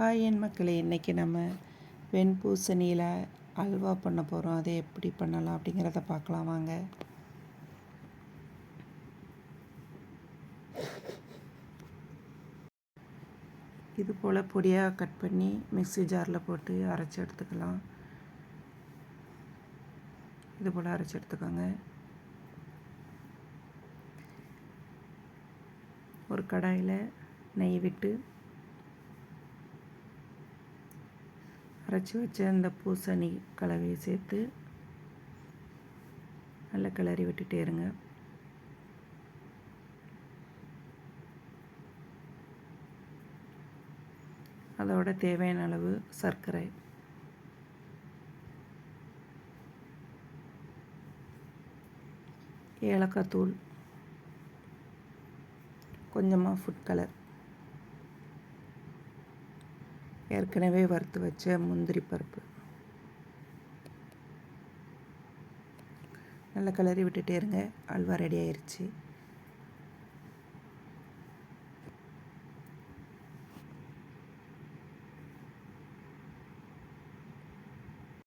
Hi என் மக்களே இன்றைக்கி நம்ம வெண்பூசணியில் அல்வா பண்ண போகிறோம் அதை எப்படி பண்ணலாம் அப்படிங்கிறத பார்க்கலாம் வாங்க. இது போல் பொடியாக கட் பண்ணி மிக்ஸி ஜாரில் போட்டு அரைச்சி எடுத்துக்கலாம். இது போல் அரைச்சி எடுத்துக்கோங்க. ஒரு கடாயில் நெய் விட்டு அரைச்சி வச்ச அந்த பூசணி கலவையை சேர்த்து நல்லா கிளறி விட்டுட்டே இருங்க. அதோட தேவையான அளவு சர்க்கரை. ஏலக்காய் தூள். கொஞ்சமாக ஃபுட் கலர் ஏற்கனவே வறுத்து வச்ச முந்திரி பருப்பு. நல்லா கிளறி விட்டுட்டே இருங்க. அல்வா ரெடி ஆயிடுச்சு